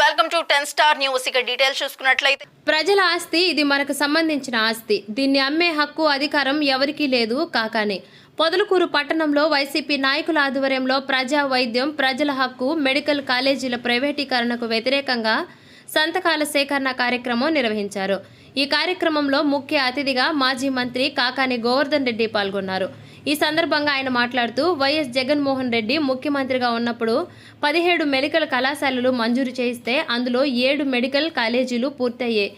Welcome to ten star news. ఇక details చూసుకున్నట్లయితే ప్రజల ఆస్తి ఇది మనకు సంబంధించిన ఆస్తి. దీన్ని అమ్మే హక్కు అధికారం ఎవరికీ లేదు కాకానే. పొదలకూరు పట్టణంలో వైసీపీ నాయకుల ఆధ్వర్యంలో ప్రజా వైద్యం ప్రజల హక్కు మెడికల్ కాలేజీల ప్రైవేటీకరణకు వ్యతిరేకంగా సంతకాల సేకరణ కార్యక్రమం నిర్వహించారు. ఈ కార్యక్రమంలో ముఖ్య అతిథిగా మాజీ మంత్రి కాకాని గోవర్ధన్ రెడ్డి పాల్గొన్నారు. ఈ సందర్భంగా ఆయన మాట్లాడుతూ వైఎస్ జగన్మోహన్ రెడ్డి ముఖ్యమంత్రిగా ఉన్నప్పుడు పదిహేడు మెడికల్ కళాశాలలు మంజూరు చేయిస్తే అందులో ఏడు మెడికల్ కాలేజీలు పూర్తయ్యాయి.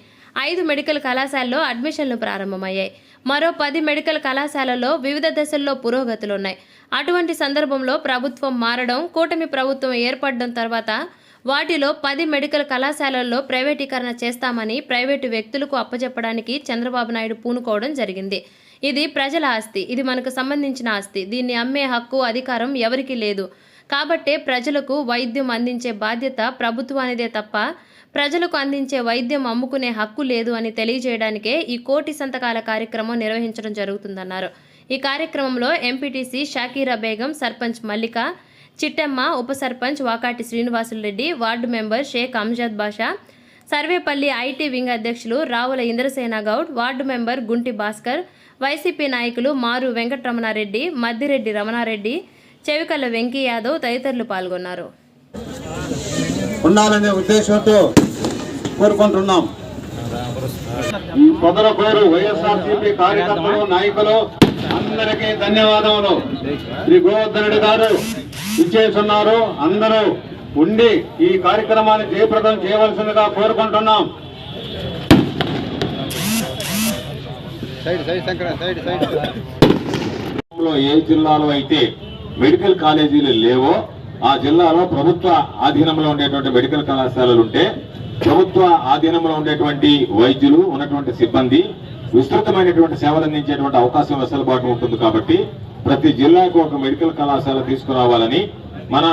ఐదు మెడికల్ కళాశాలలో అడ్మిషన్లు ప్రారంభమయ్యాయి. మరో పది మెడికల్ కళాశాలల్లో వివిధ దశల్లో పురోగతులున్నాయి. అటువంటి సందర్భంలో ప్రభుత్వం మారడం కూటమి ప్రభుత్వం ఏర్పడడం తర్వాత వాటిలో పది మెడికల్ కళాశాలల్లో ప్రైవేటీకరణ చేస్తామని ప్రైవేటు వ్యక్తులకు అప్పచెప్పడానికి చంద్రబాబు నాయుడు పూనుకోవడం జరిగింది. ఇది ప్రజల ఆస్తి ఇది మనకు సంబంధించిన ఆస్తి. దీన్ని అమ్మే హక్కు అధికారం ఎవరికీ లేదు. కాబట్టే ప్రజలకు వైద్యం అందించే బాధ్యత ప్రభుత్వానిదే తప్ప ప్రజలకు అందించే వైద్యం అమ్ముకునే హక్కు లేదు అని తెలియజేయడానికే ఈ కోటి సంతకాల కార్యక్రమం నిర్వహించడం జరుగుతుందన్నారు. ఈ కార్యక్రమంలో ఎంపీటీసీ షాకీరా బేగం సర్పంచ్ మల్లిక చిట్టమ్మ ఉప sarpanch Vakati Srinivasulareddy ward member Shaik Amjad Basha Sarvepalli IT wing అధ్యక్షులు Ravula Indrasena Goud ward member Gunti Bhaskar YCP నాయకులు మారు వెంకటరమణారెడ్డి మద్దిరెడ్డి రమణారెడ్డి చెవికల్ల వెంకీ యాదవ్ తదితరులు పాల్గొన్నారు. ఉండాలనే ఉద్దేశంతో కోరుకుంటున్నాం. ఈ పొదలకూరు వైఎస్ఆర్సీపీ కార్యకర్తలు నాయకులు అందరికీ ధన్యవాదములు. శ్రీ గోవర్ధన్ గారు ఇచ్చేస్తున్నారు అందరూ ఉండి ఈ కార్యక్రమాన్ని జయప్రదం చేయవలసిందిగా కోరుకుంటున్నాం. ఏ జిల్లాలో అయితే మెడికల్ కాలేజీలు లేవో ఆ జిల్లాలో ప్రభుత్వ ఆధీనంలో ఉండేటువంటి మెడికల్ కళాశాలలు ఉంటే ప్రభుత్వ ఆధీనంలో ఉండేటువంటి వైద్యులు ఉన్నటువంటి సిబ్బంది విస్తృతమైనటువంటి సేవలు అందించేటువంటి అవకాశం వెసలుబాటు ఉంటుంది కాబట్టి ప్రతి జిల్లాకు ఒక మెడికల్ కళాశాల తీసుకురావాలని మన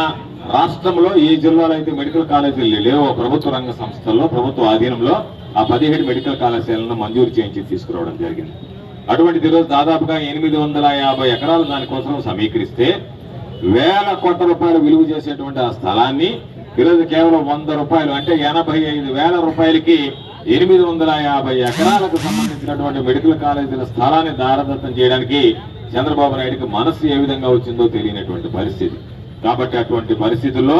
రాష్ట్రంలో ఏ జిల్లాలో అయితే మెడికల్ కాలేజీలు లేవో ప్రభుత్వ రంగ సంస్థల్లో ప్రభుత్వ ఆధీనంలో ఆ పదిహేడు మెడికల్ కళాశాలను మంజూరు చేయించి తీసుకురావడం జరిగింది. అటువంటిది ఈరోజు దాదాపుగా ఎనిమిది వందల యాభై ఎకరాలు దానికోసం సమీకరిస్తే వేల కోట్ల రూపాయలు విలువ చేసేటువంటి ఆ స్థలాన్ని ఈరోజు కేవలం వంద రూపాయలు అంటే ఎనభై ఐదు వేల రూపాయలకి ఎనిమిది వందల యాభై ఎకరాలకు సంబంధించినటువంటి మెడికల్ కాలేజీల స్థలాన్ని దారదత్తం చేయడానికి చంద్రబాబు నాయుడికి మనస్సు ఏ విధంగా వచ్చిందో తెలియనటువంటి పరిస్థితి. కాబట్టి అటువంటి పరిస్థితుల్లో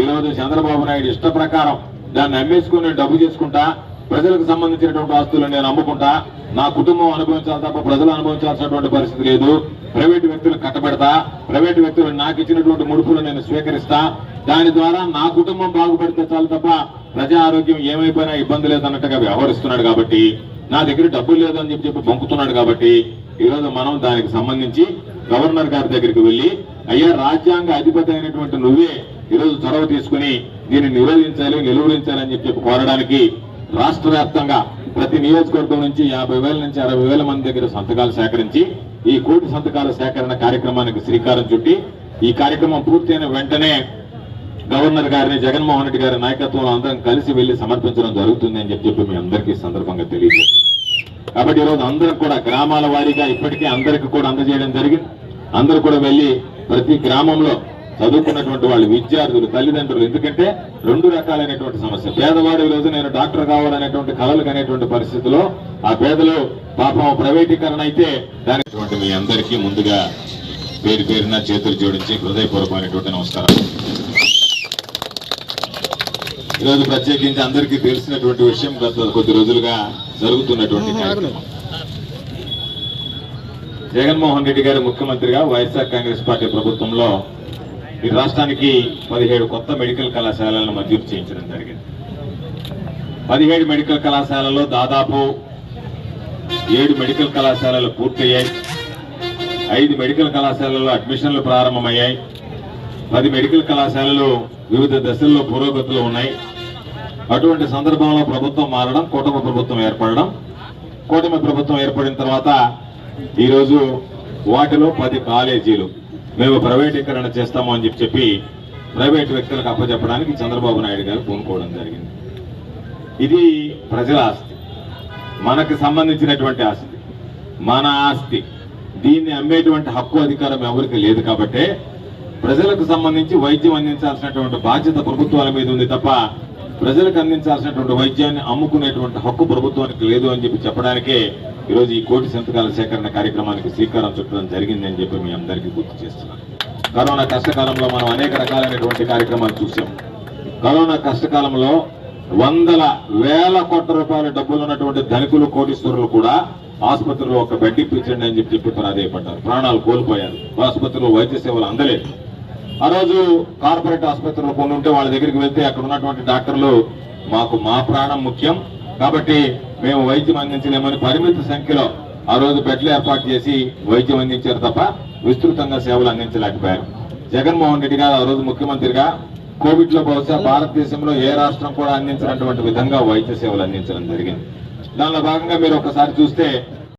ఈరోజు చంద్రబాబు నాయుడు ఇష్ట ప్రకారం దాన్ని అమ్మేసుకుని డబ్బు చేసుకుంటా ప్రజలకు సంబంధించినటువంటి ఆస్తులను నేను అమ్ముకుంటా నా కుటుంబం అనుభవించాలి తప్ప ప్రజలు అనుభవించాల్సినటువంటి పరిస్థితి లేదు. ప్రైవేటు వ్యక్తులు కట్టబెడతా ప్రైవేటు వ్యక్తులు నాకు ఇచ్చినటువంటి ముడుపులు నేను స్వీకరిస్తా. దాని ద్వారా నా కుటుంబం బాగుపడితే చాలు తప్ప ప్రజా ఆరోగ్యం ఏమైపోయినా ఇబ్బంది లేదన్నట్టుగా వ్యవహరిస్తున్నాడు కాబట్టి నా దగ్గర డబ్బులు లేదు అని చెప్పి చెప్పి బొంకుతున్నాడు కాబట్టి ఈ రోజు మనం దానికి సంబంధించి గవర్నర్ గారి దగ్గరికి వెళ్ళి అయ్యా రాజ్యాంగ అధిపతి అయినటువంటి నువ్వే ఈరోజు చొరవ తీసుకుని దీన్ని నిరోధించాలి నిలువరించాలి అని చెప్పి చెప్పి కోరడానికి రాష్ట్ర వ్యాప్తంగా ప్రతి నియోజకవర్గం నుంచి యాభై వేల నుంచి అరవై వేల మంది దగ్గర సంతకాలు సేకరించి ఈ కోటి సంతకాల సేకరణ కార్యక్రమానికి శ్రీకారం చుట్టి ఈ కార్యక్రమం పూర్తయిన వెంటనే గవర్నర్ గారిని జగన్మోహన్ రెడ్డి గారి నాయకత్వంలో అందరం కలిసి వెళ్ళి సమర్పించడం జరుగుతుంది అని చెప్పి చెప్పి మీ అందరికీ సందర్భంగా తెలియజేస్తాం కాబట్టి ఈరోజు అందరం కూడా గ్రామాల వారీగా ఇప్పటికే అందరికి కూడా అందజేయడం జరిగింది. అందరూ కూడా వెళ్ళి ప్రతి గ్రామంలో చదువుకున్నటువంటి వాళ్ళు విద్యార్థులు తల్లిదండ్రులు. ఎందుకంటే రెండు రకాలైనటువంటి సమస్య. పేదవాడు రోజు నేను డాక్టర్ కావాలనేటువంటి కలలు కనేటువంటి పరిస్థితిలో ఆ పేదలు పాపం ప్రైవేటీకరణ అయితే దానికి మీ అందరికీ ముందుగా పేరు పేరున చేతులు జోడించి హృదయపూర్వకమైనటువంటి నమస్కారం. ఈరోజు ప్రత్యేకించి అందరికీ తెలిసినటువంటి విషయం గత కొద్ది రోజులుగా జరుగుతున్నటువంటి కార్యక్రమం. జగన్మోహన్ రెడ్డి గారు ముఖ్యమంత్రిగా వైఎస్ఆర్ కాంగ్రెస్ పార్టీ ప్రభుత్వంలో ఈ రాష్ట్రానికి పదిహేడు కొత్త మెడికల్ కళాశాలలను మంజూరు చేయించడం జరిగింది. పదిహేడు మెడికల్ కళాశాలలో దాదాపు ఏడు మెడికల్ కళాశాలలు పూర్తయ్యాయి. ఐదు మెడికల్ కళాశాలల్లో అడ్మిషన్లు ప్రారంభమయ్యాయి. పది మెడికల్ కళాశాలలు వివిధ దశల్లో పురోగతిలో ఉన్నాయి. అటువంటి సందర్భంలో ప్రభుత్వం మారడం కూటమి ప్రభుత్వం ఏర్పడడం. కూటమి ప్రభుత్వం ఏర్పడిన తర్వాత ఈరోజు వాటిలో పది కాలేజీలు మేము ప్రైవేటీకరణ చేస్తాము అని చెప్పి చెప్పి ప్రైవేట్ వ్యక్తులకు అప్పచెప్పడానికి చంద్రబాబు నాయుడు గారు పూనుకోవడం జరిగింది. ఇది ప్రజల ఆస్తి. మనకు సంబంధించినటువంటి ఆస్తి. మన ఆస్తి. దీన్ని అమ్మేటువంటి హక్కు అధికారం ఎవరికి లేదు కాబట్టే ప్రజలకు సంబంధించి వైద్యం అందించాల్సినటువంటి బాధ్యత ప్రభుత్వాల మీద ఉంది తప్ప ప్రజలకు అందించాల్సినటువంటి వైద్యాన్ని అమ్ముకునేటువంటి హక్కు ప్రభుత్వానికి లేదు అని చెప్పి చెప్పడానికే ఈరోజు ఈ కోటి సంతకాల సేకరణ కార్యక్రమానికి శ్రీకారం చుట్టడం జరిగిందని చెప్పి మీ అందరికీ గుర్తు చేస్తున్నాను. కరోనా కష్టకాలంలో మనం అనేక రకాలైనటువంటి కార్యక్రమాలు చూసాం కరోనా కష్టకాలంలో వందల వేల కోట్ల రూపాయల డబ్బులు ఉన్నటువంటి ధనికులు కోటీశ్వరులు కూడా ఆసుపత్రిలో ఒక బెడ్ ఇప్పించండి అని చెప్పి చెప్పి ప్రాధాయపడ్డారు. ప్రాణాలు కోల్పోయారు. ఆసుపత్రిలో వైద్య సేవలు అందలేదు. ఆ రోజు కార్పొరేట్ ఆసుపత్రిలో కొన్ని ఉంటే వాళ్ళ దగ్గరికి వెళ్తే అక్కడ ఉన్నటువంటి డాక్టర్లు మాకు మా ప్రాణం ముఖ్యం కాబట్టి మేము వైద్యం అందించలేమని పరిమిత సంఖ్యలో ఆ రోజు బెడ్లు ఏర్పాటు చేసి వైద్యం అందించారు తప్ప విస్తృతంగా సేవలు అందించలేకపోయారు. జగన్మోహన్ రెడ్డి గారు ఆ రోజు ముఖ్యమంత్రిగా కోవిడ్లో బహుశా భారతదేశంలో ఏ రాష్ట్రం కూడా అందించినటువంటి విధంగా వైద్య సేవలు అందించడం జరిగింది. దానిలో భాగంగా మీరు ఒకసారి చూస్తే